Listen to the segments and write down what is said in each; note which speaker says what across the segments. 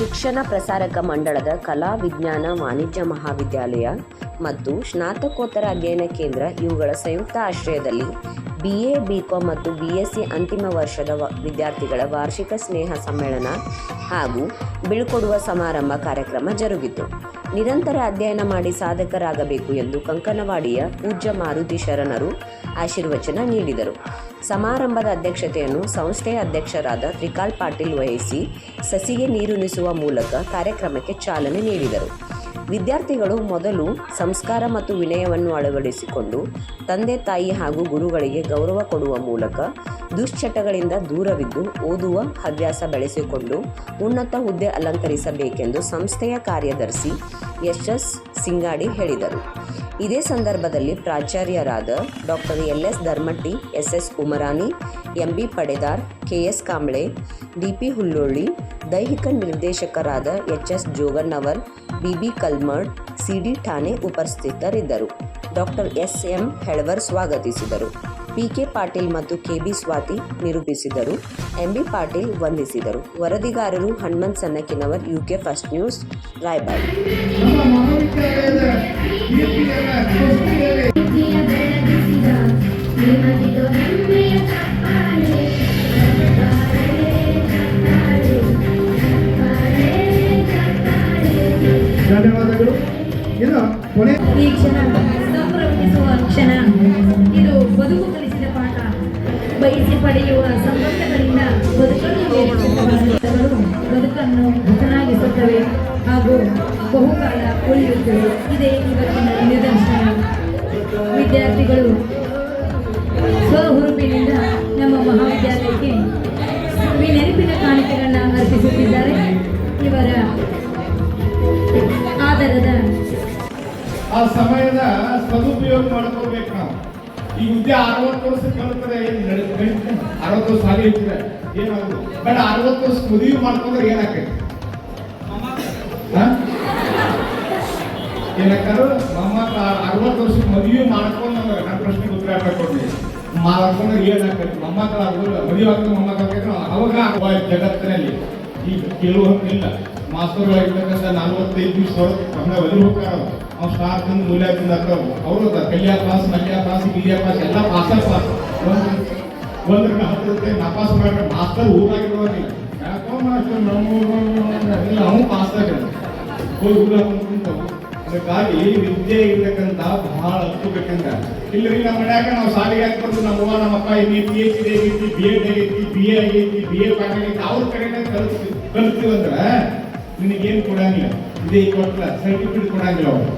Speaker 1: ಶಿಕ್ಷಣ ಪ್ರಸಾರಕ ಮಂಡಳದ ಕಲಾ ವಿಜ್ಞಾನ ವಾಣಿಜ್ಯ ಮಹಾವಿದ್ಯಾಲಯ ಮತ್ತು ಸ್ನಾತಕೋತ್ತರ ಅಧ್ಯಯನ ಕೇಂದ್ರ ಇವುಗಳ ಸಂಯುಕ್ತ ಆಶ್ರಯದಲ್ಲಿ ಬಿ ಬಿಎ ಬಿಕಾಂ ಮತ್ತು ಬಿ ಎಸ್ ಸಿ ಅಂತಿಮ ವರ್ಷದ ವಿದ್ಯಾರ್ಥಿಗಳ ವಾರ್ಷಿಕ ಸ್ನೇಹ ಸಮ್ಮೇಳನ ಹಾಗೂ ಬೀಳ್ಕೊಡುವ ಸಮಾರಂಭ ಕಾರ್ಯಕ್ರಮ ಜರುಗಿತು. ನಿರಂತರ ಅಧ್ಯಯನ ಮಾಡಿ ಸಾಧಕರಾಗಬೇಕು ಎಂದು ಕಂಕನವಾಡಿಯ ಪೂಜ್ಯ ಮಾರುತಿ ಶರಣರು ಆಶೀರ್ವಚನ ನೀಡಿದರು. ಸಮಾರಂಭದ ಅಧ್ಯಕ್ಷತೆಯನ್ನು ಸಂಸ್ಥೆಯ ಅಧ್ಯಕ್ಷರಾದ ತ್ರಿಕಾಲ್ ಪಾಟೀಲ್ ವಹಿಸಿ ಸಸಿಗೆ ನೀರುಣಿಸುವ ಮೂಲಕ ಕಾರ್ಯಕ್ರಮಕ್ಕೆ ಚಾಲನೆ ನೀಡಿದರು. ವಿದ್ಯಾರ್ಥಿಗಳು ಮೊದಲು ಸಂಸ್ಕಾರ ಮತ್ತು ವಿನಯವನ್ನು ಅಳವಡಿಸಿಕೊಂಡು ತಂದೆ, ತಾಯಿ ಹಾಗೂ ಗುರುಗಳಿಗೆ ಗೌರವ ಕೊಡುವ ಮೂಲಕ ದುಶ್ಚಟಗಳಿಂದ ದೂರವಿದ್ದು ಓದುವ ಹವ್ಯಾಸ ಬೆಳೆಸಿಕೊಂಡು ಉನ್ನತ ಹುದ್ದೆ ಅಲಂಕರಿಸಬೇಕೆಂದು ಸಂಸ್ಥೆಯ ಕಾರ್ಯದರ್ಶಿ ಎಸ್ ಎಸ್ ಸಿಂಗಾಡಿ ಹೇಳಿದರು. ಇದೇ ಸಂದರ್ಭದಲ್ಲಿ ಪ್ರಾಚಾರ್ಯರಾದ doctor L S Dharmatti S S Umarani, M B Padedar, K S Kamble, D P Hullolli, ದೈಹಿಕ ನಿರ್ದೇಶಕರಾದ H S Jogannavar B B Kalmad, C D ಠಾಣೆ ಉಪಸ್ಥಿತರಿದ್ದರು. ಡಾಕ್ಟರ್ ಎಸ್ ಎಂ ಹೆಳವರ್ ಸ್ವಾಗತಿಸಿದರು. ಪಿ ಕೆ ಪಾಟೀಲ್ ಮತ್ತು K B Swati ನಿರೂಪಿಸಿದರು. M B Patil ವಂದಿಸಿದರು. ವರದಿಗಾರರು
Speaker 2: Hanumant Sannakinavar UK first news Raybag
Speaker 3: ಧನ್ಯವಾದಗಳು.
Speaker 4: ಈ ಕೀರ್ತಿಯನ್ನ ಪಡೆಯುವ ಸಂಬಂಧಗಳಿಂದ ಬದುಕನ್ನು ಬದುಕನ್ನು ಚೆನ್ನಾಗಿಸುತ್ತವೆ ಹಾಗೂ ಬಹುಕಾಲ ಉಳಿಯುತ್ತವೆ. ಇದೇ ಇವತ್ತಿನ ನಿದರ್ಶನ. ವಿದ್ಯಾರ್ಥಿಗಳು, ಸ್ವಹುರುಪಿನಿಂದ ನಮ್ಮ ಮಹಾವಿದ್ಯಾಲಯಕ್ಕೆ ಈ ನೆನಪಿನ ಕಾಣಿಕೆಗಳನ್ನು ಅರ್ಪಿಸುತ್ತಿದ್ದಾರೆ. ಇವರ ಆಧಾರದ
Speaker 3: ಆ ಸಮಯದ ಸದುಪಯೋಗ ಮಾಡ್ಕೋಬೇಕು? ನಾವು ಈ ಹುದ್ದೆ ಅರವತ್ತು ವರ್ಷ ಕಲಿತರೆ ಏನು ನಡೀತದೆ ಅರವತ್ತು ವರ್ಷ ಆಗಿ ಇರ್ತದೆ. ಏನಾದ್ರು? ಬೇಡ, ಅರವತ್ತು ವರ್ಷ ಮದುವೆ ಮಾಡ್ಕೊಂಡ್ರೆ ಏನಾಕೈತಿ? ಏನಕ್ಕಾದ್ರು ನಮ್ಮ ಅರವತ್ತು ವರ್ಷ ಮದುವೆ ಮಾಡ್ಕೊಂಡು ನನ್ನ ಪ್ರಶ್ನೆಗೆ ಉತ್ತರ ಹಾಕೊಂಡ್ರಿ ಮಾಡ್ಕೊಂಡ್ರೆ ಏನಾಕೈತಿ ಮೊಮ್ಮಕ್ಕಳ ಮದುವೆ ಆಗ್ತದೆ ಮೊಮ್ಮಕ್ಕಳ ಅವಾಗ ಜಗತ್ತಿನಲ್ಲಿ. ಈಗ ಕೆಲವು ಇಲ್ಲ ಮಾಸ್ತರ್ಗಳಾಗಿರ್ತಕ್ಕಂಥ ನಲವತ್ತೈದು ದಿವಸ ನಮ್ಗೆ ಒದರಿ ಹೋಗ್ತಾರ ಅವ್ನು ಸ್ಟಾರ್ ತಿಂದು ಮೂಲ್ಯ ತಿಂದು ಹಾಕವು ಅವರು ಕಲ್ಯಾ ಪಾಸ್ ಮಲ್ಯ ಪಾಸ್ ಗಿಲ್ಯ ಪಾಸ್ ಎಲ್ಲ ಪಾಸ ಪಾಸ್ ಒಂದ್ರೆ ಒಂದ್ರಿಂದ ಹತ್ತು ರೂಪಾಯಿ ನಾಪಾಸ್ ಮಾಡ್ರೆ ಮಾಸ್ತರ್ ಊರಾಗಿರುವಲ್ಲಿ ಯಾಕೋ ಮಾಸ್ತರ್ ನಮ್ಮ ಇಲ್ಲ, ಅವನು ಪಾಸ್ ಹೋಗಿ ಊರ ಅದಕ್ಕಾಗಿ ವಿದ್ಯೆ ಇರ್ತಕ್ಕಂಥ ಬಹಳ ಹತ್ಬೇಕಂತ ಇಲ್ಲರಿ ನಮ್ಮ ಮನ್ಯಾಗ ನಾವು ಶಾಲೆಗೆ ಹಾಕ್ಬಾರ್ದು ನಮ್ಮ ಅವ್ವ, ನಮ್ಮ ಅಪ್ಪ ಇಲ್ಲಿ ಪಿ ಎಚ್ ಡಿ ಆಗೈತಿ ಬಿ ಎಡ್ ಆಗೈತಿ ಬಿ ಎ ಆಗೈತಿ ಬಿ ಎ ಪಾಠ ಆಗೈತಿ, ಅವ್ರ ಕಡೆನೇ ಕಲಿಸ್ತೀವಿ ಕಲಿಸ್ತೀವಿ ಅಂದ್ರ ನಿನಗೇನು ಕೊಡಂಗಿಲ್ಲ. ಇದೇ ಕೊಟ್ಟ ಸರ್ಟಿಫಿಕೇಟ್ ಕೊಡಂಗಿಲ್ಲ ಅವ್ರು.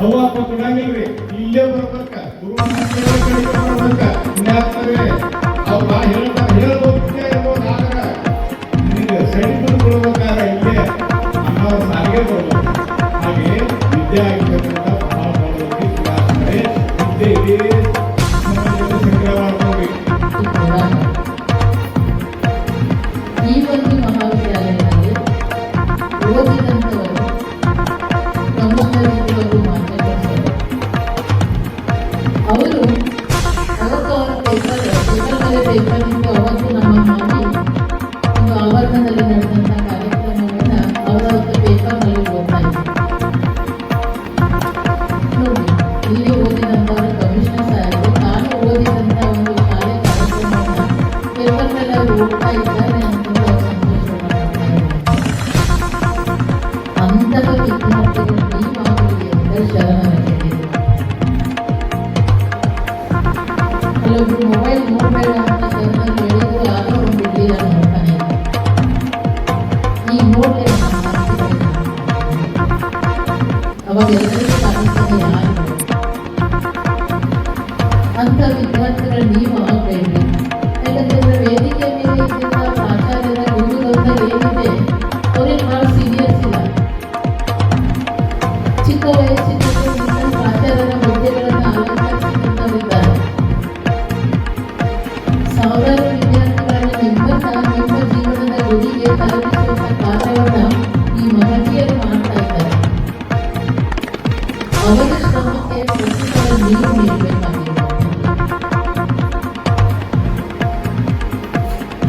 Speaker 3: ಅವ್ವ ಅಪ್ಪ ಕೊಡಂಗಿಲ್ರಿ. ಇಲ್ಲೇ ಬರ್ಬೇಕ ಅವ್ರ ಇಲ್ಲೇ ವಿದ್ಯೆ
Speaker 5: ಈ ಮಾತುಗಳಿಗೆ ಅಂತ ಶರಣರಾಗಿದ್ದೀರಿ ಕೆಲವೊಬ್ರು ಮೊಬೈಲ್ ನೋಡಬೇಡ ಅಂತ ಸರ್ನ ಹೇಳಿದ್ರು ಯಾರೋ ಒಂದು ಇಡ್ಲಿಲ್ಲ ನೋಡ್ತಾನೆ ಇದ್ದಾರೆ. ಈಗ ನೋಡ್ಲಿ ಅಂತ ಮಾತಿದ್ದಾರೆ. ಅವಾಗ ಎಲ್ಲರಿಗೂ ಕಾಣಿಸ್ತಾನೆ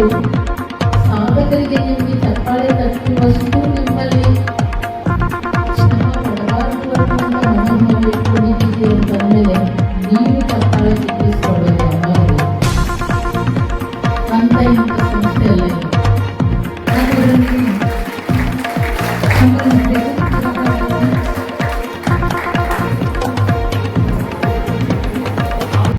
Speaker 5: thank you